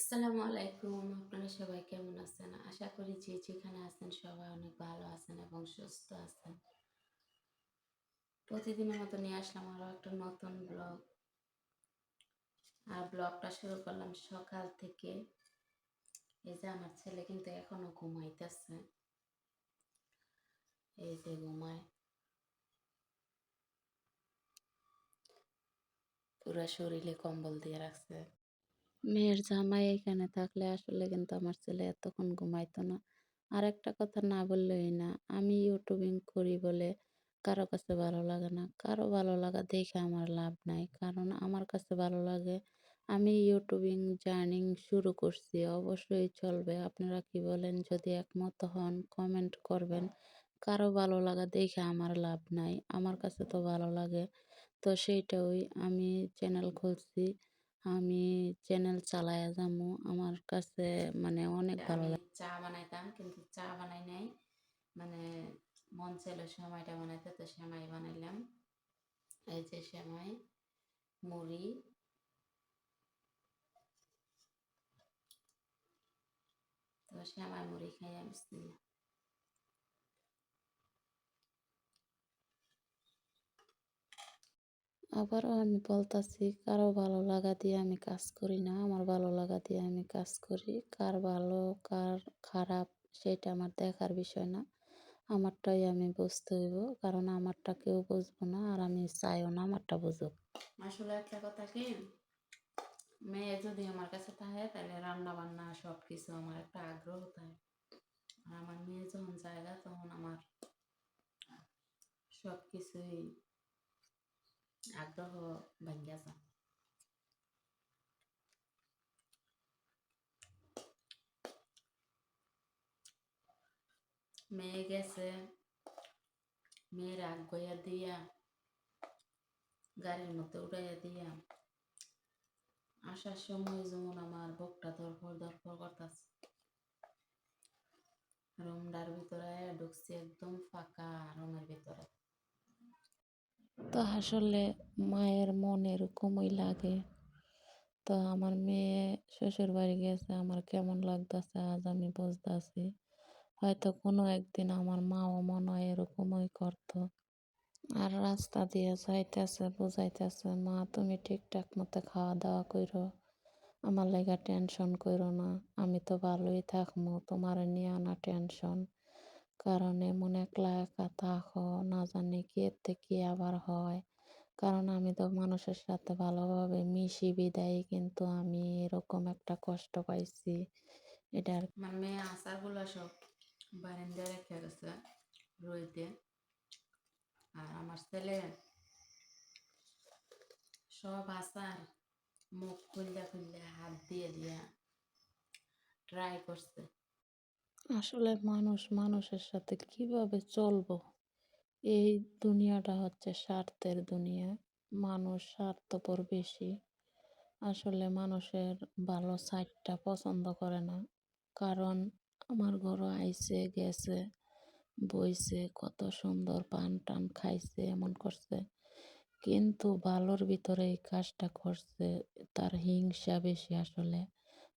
আসসালামু আলাইকুম। আপনারা সবাই কেমন আছেন? আশা করি যে যেখানে আছেন সবাই অনেক ভালো আছেন এবং সুস্থ আছেন। প্রতিদিনের মতো নিয়ে আসলাম আরও একটা নতুন ব্লগ। আর ব্লগটা শুরু করলাম সকাল থেকে। এই যে আমার ছেলে কিন্তু এখনও ঘুমাইতেছে। এই যে ঘুমায়। পুরা শরীরে কম্বল দিয়ে রাখছে। মেয়ের জামাই এখানে থাকলে আসলে কিন্তু আমার ছেলে এতক্ষণ ঘুমাইতো না। আর একটা কথা না বললেই না, আমি ইউটিউবিং করি বলে কারও কাছে ভালো লাগে না। কারও ভালো লাগা দেখে আমার লাভ নাই। কারণ আমার কাছে ভালো লাগে, আমি ইউটিউবিং জার্নিং শুরু করছি, অবশ্যই চলবে। আপনারা কি বলেন? যদি একমত হন কমেন্ট করবেন। কারও ভালো লাগা দেখে আমার লাভ নাই। আমার কাছে তো ভালো লাগে। তো সেইটাই আমি চ্যানেল খুলছি। আমি চ্যানেল চালায়া যামু। আমার কাছে মানে অনেক ভালো লাগে। চা বানাইতাম কিন্তু চা বানাই নাই। মানে মন ছিল সময়টা বানাইতে তো সেমাই বানাইলাম। এই যে সেমাই মুড়ি। তো সেমাই মুড়ি খাইয়া বিসমিল্লাহ। আবারও আমি বলতাছি, কারও ভালো লাগা দিয়ে আমি কাজ করি না, আমার ভালো লাগা দিয়ে আমি কাজ করি। কার ভালো, কার খারাপ, সেটা আমার দেখার বিষয় না। আমারটাই আমি বুঝতে হইব, কারণ আমারটা কেউ বুঝব না, আর আমি চাইও না আমারটা বুঝুক। আসলে একটা কথা কি, মেয়ে যদি আমার কাছে থাকে, তাহলে রান্না বান্না সব কিছু আমার একটা আগ্রহ থাকে। আর আমার মেয়ে যখন জায়গা, তখন আমার সব কিছুই আগ্রহ ভাঙ্গা যায় মেয়ে গেছে, মেয়ের আগ গইয়া দিয়া, গাড়ির মধ্যে উঠাইয়া দিয়া, আসার সময় যেমন আমার বুকটা ধরফর ধরফর করতেছে। রুমটার ভিতরে ঢুকছি একদম ফাঁকা রুমের ভিতরে। তো আসলে মায়ের মন এরকমই লাগে। তো আমার মেয়ে শ্বশুর বাড়ি গেছে, আমার কেমন লাগতেছে আজ আমি বুঝতেছি। হয়তো কোনো একদিন আমার মাও মনে হয় এরকমই করতো। আর রাস্তা দিয়ে যাইতেছে, বুঝাইতেছে, মা, তুমি ঠিকঠাক মতো খাওয়া দাওয়া করো আমার লেগা টেনশন করো না, আমি তো ভালোই থাকব তোমার নিয়ে আনা টেনশন। কারণ এমন একলা একা থাকো, না জানি কি এতে কি আবার হয়। কারণ আমি তো মানুষের সাথে ভালোভাবে মিশি, বিদায়, কিন্তু আমি এরকম একটা কষ্ট পাইছি। এটার মেয়ে আচারগুলো সব বারান্দায় রেখে গেছে রইতে। আর আমার ছেলে সব আচার মুখ খুললে খুললে হাত দিয়ে দিয়া ট্রাই করছে। আসলে মানুষ মানুষের সাথে কীভাবে চলবো? এই দুনিয়াটা হচ্ছে স্বার্থের দুনিয়া। মানুষ স্বার্থপর বেশি। আসলে মানুষের ভালো সাইডটা পছন্দ করে না। কারণ আমার ঘরও আইছে গেছে, বইছে, কত সুন্দর পান টান খাইছে, এমন করছে। কিন্তু ভালোর ভিতরে এই কাজটা করছে, তার হিংসা বেশি আসলে।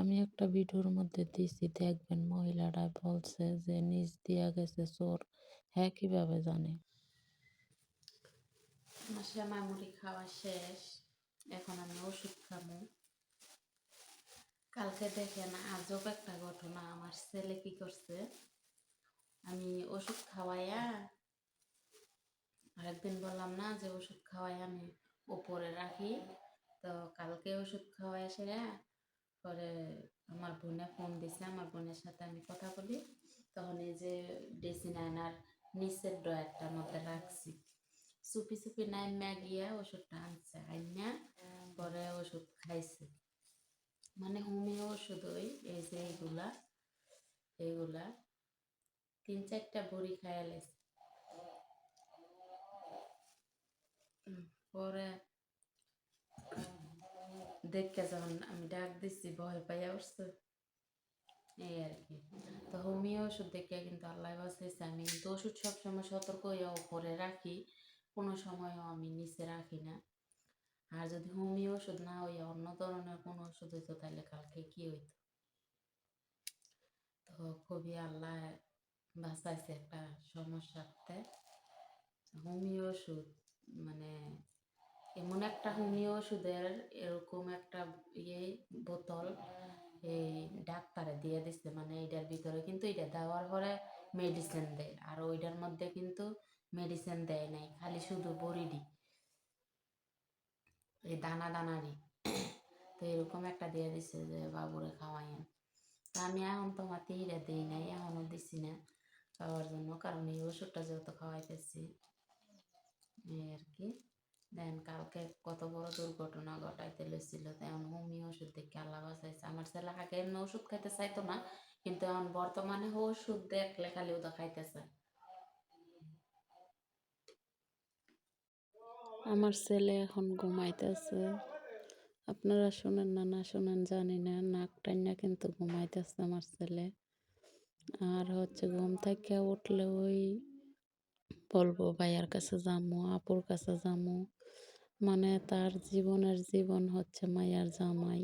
আমি একটা ভিডিওর মধ্যে দিছি দেখবেন মহিলাটা বলছে যে নিজ দিয়া গেছে চোর। হ্যাঁ কীভাবে জানে? শ্যামা মুড়ি খাওয়া শেষ, এখন আমি ওষুধ খাব। কালকে দেখেন আজব একটা ঘটনা, আমার ছেলে কি করছে? আমি ওষুধ খাওয়াইয়া আরেকদিন বললাম, না, যে ওষুধ খাওয়াই আমি উপরে রাখি। তো কালকে ওষুধ খাওয়াই সেরা পরে আমার বোনে ফোন দিছে আমার বোনের সাথে আমি কথা বলি। তখন এই যে ড্রেসিং আয়নার নিচের ড্রয়ারটার মধ্যে রাখছি। চুপি চুপি নাইমা গিয়া ওষুধটা আনছে, আইনা পরে ওষুধ খাইছে। মানে হোমিও ওষুধ ওই, এই যে এইগুলা এইগুলা। তিন চারটা বড়ি খাইয়া লাইছে। পরে দেখে যখন আমি ডাক দিচ্ছি ভয় পাইয়া উঠছে এই আর কি তো হোমিও ওষুধ দেখে কিন্তু আল্লাহ বাঁচাইছে আমি কিন্তু ওষুধ সবসময় সতর্ক হইয়া উপরে রাখি কোনো সময়ও আমি নিচে রাখি না আর যদি হোমিও ওষুধ না হইয়া অন্য ধরনের কোনো ওষুধ হইতো তাহলে কালকে কি হইতো তো খুবই আল্লাহ বাঁচাইছে একটা সমস্যাতে হোমিও ওষুধ মানে এমন একটা হোমিও ওষুধের এরকম একটা ইয়ে বোতল এই ডাক্তারে দিয়ে দিচ্ছে মানে এটার ভিতরে কিন্তু এটা দেওয়ার পরে মেডিসিন দেয়। আর ওইটার মধ্যে কিন্তু মেডিসিন দেয় নাই, খালি শুধু বড়িডি। এই দানা দানারই। তো এরকম একটা দিয়ে দিচ্ছে যে বাবুরে খাওয়াইন তা আমি এখন তো আমার তিরে দিই নাই এখনও দিছি না খাওয়ার জন্য, কারণ এই ওষুধটা যেহেতু খাওয়াইতেছি, এই আর কি। দেন কালকে কত বড় দুর্ঘটনা ঘটাইতে লেছিল তেমন হোমিও ওষুধ দেখে আল্লাহ বাঁচাইছে। আমার ছেলে আগে এমনি ওষুধ খাইতে চাইতো না, কিন্তু এখন বর্তমানে ওষুধ দেখলে খালি ওটা খাইতে চায় আমার ছেলে এখন ঘুমাইতেছে। আপনারা শোনেন না না শোনেন জানি না, নাক টাইনা কিন্তু ঘুমাইতেছে আমার ছেলে। আর হচ্ছে ঘুম থেকে উঠলে ওই বলব ভাইয়ার কাছে যামু, আপুর কাছে যামু। মানে তার জীবনের জীবন হচ্ছে মায়ার জামাই।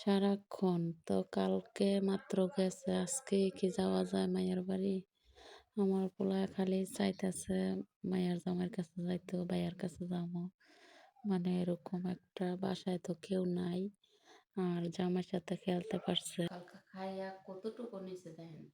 সারাক্ষণ তো কালকে মাত্র গেছে আজকে কি যাওয়া যায় মায়ের বাড়ি? আমার পোলা খালি চাইতেছে মায়ের জামাইয়ের কাছে যাইতো, ভাইয়ার কাছে যাব মানে এরকম একটা বাসায় তো কেউ নাই, আর জামাইয়ের সাথে খেলতে পারছে। কতটুকু নিচে দেখেন?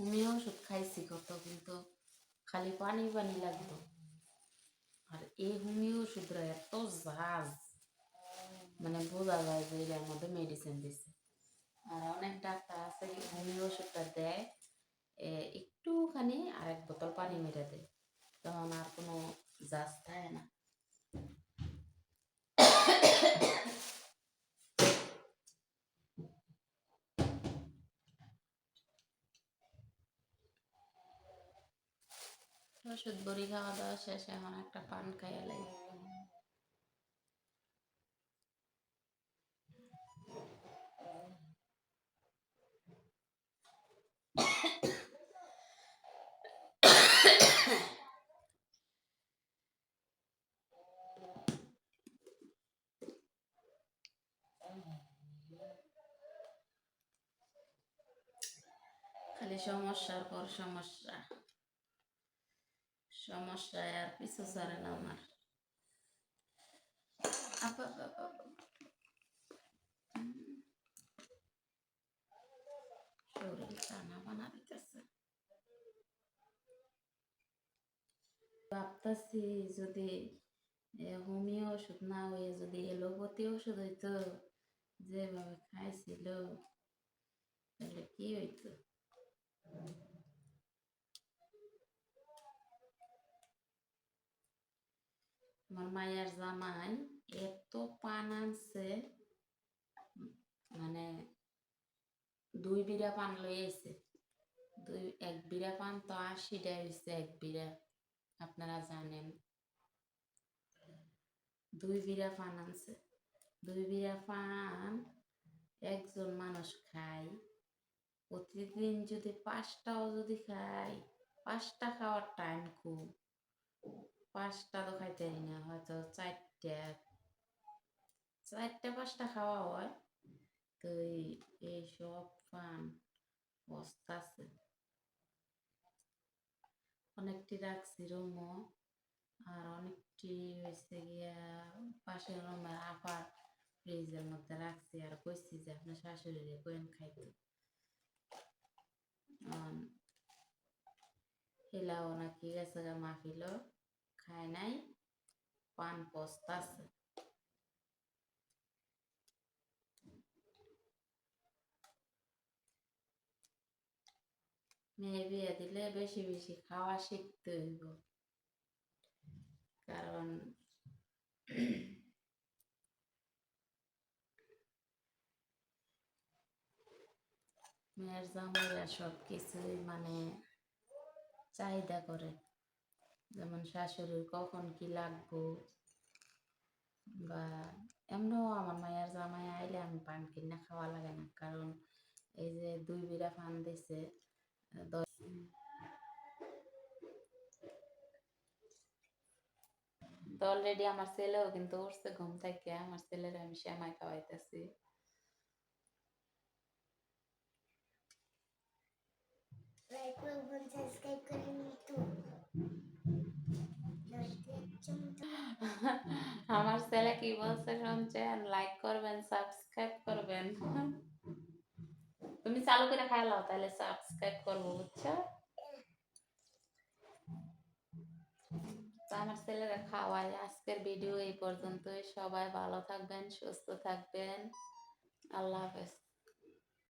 হোমিও ওষুধ খাইছি কত কিন্তু খালি পানি পানি লাগতো। আর এই হোমিও ওষুধরা এত ঝাঁজ মানে বোঝা যায় যে এটার মধ্যে মেডিসিন দিছে। আর অনেক ডাক্তার আছে, হোমিও ওষুধটা দেয় একটুখানি আর এক বোতল পানি মেরে দেয়। তখন আর কোনো জাজ থাকে না। ওষুধ বড়ি খাওয়া দাওয়া শেষ এখন একটা পান খাইয়া লাগে খালি সমস্যার পর সমস্যা। সমস্যায় আর পিছু ছাড়ে না আমার। শরীর টানা বানা দিতেছে ভাবতাছি যদি হোমিও ওষুধ না হয়ে যদি এলোপ্যাথি ওষুধ হইতো, যেভাবে খাইছিল, তাহলে কি হইতো? আমার মায়ের জামাই এত পান আনছে মানে দুই বিড়া পান লই আইছে দুই এক বিড়া পান তো আশিটা হইছে এক বিড়া আপনারা জানেন দুই বিড়া পান আনছে দুই বিড়া পান একজন মানুষ খায় প্রতিদিন যদি পাঁচটাও যদি খায় পাঁচটা খাওয়ার টাইম খুব পাঁচটা তো খাইতে না, হয়তো চারটা চারটা, পাঁচটা খাওয়া হয়। তো এই- সব পান বস্তা আছে। অনেকটি রাখছি রুমও, আর অনেকটি হয়েছে গিয়া পাশের রুমের আপার ফ্রিজের মধ্যে রাখছি। আর কইছি যে আপনার শাশুড়িরে কোয়েন খাইতে। হিলাও নাকি গেছে গা মাখিল খায় নাই পান পস্তা আছে মেয়ে বিয়ে দিলে বেশি বেশি খাওয়া শিখতে হইব কারণ মেয়ের জামাইরা সব কিছুই মানে চাহিদা করে যেমন শাশুড়ির কখন কি লাগবো বা এমনও আমার মায়ের জামাই আইলে আমি পান কিনে খাওয়া লাগে না, কারণ এই যে দুই বিড়া পান দিছে তো অলরেডি আমার ছেলেও কিন্তু উঠছে ঘুম থেকে, আমার ছেলের আমি শ্যামাই খাওয়াইতেছি। লাইক সাবস্ক্রাইব করে আমার ছেলে কি বলছে শুনছেন? লাইক করবেন সাবস্ক্রাইব করবেন। তুমি চালু করে খাইলাও তাহলে সাবস্ক্রাইব করব বুঝছ? আমার ছেলেরা খাওয়াই। আজকের ভিডিও এই পর্যন্তই। সবাই ভালো থাকবেন সুস্থ থাকবেন। আল্লাহ হাফেজ।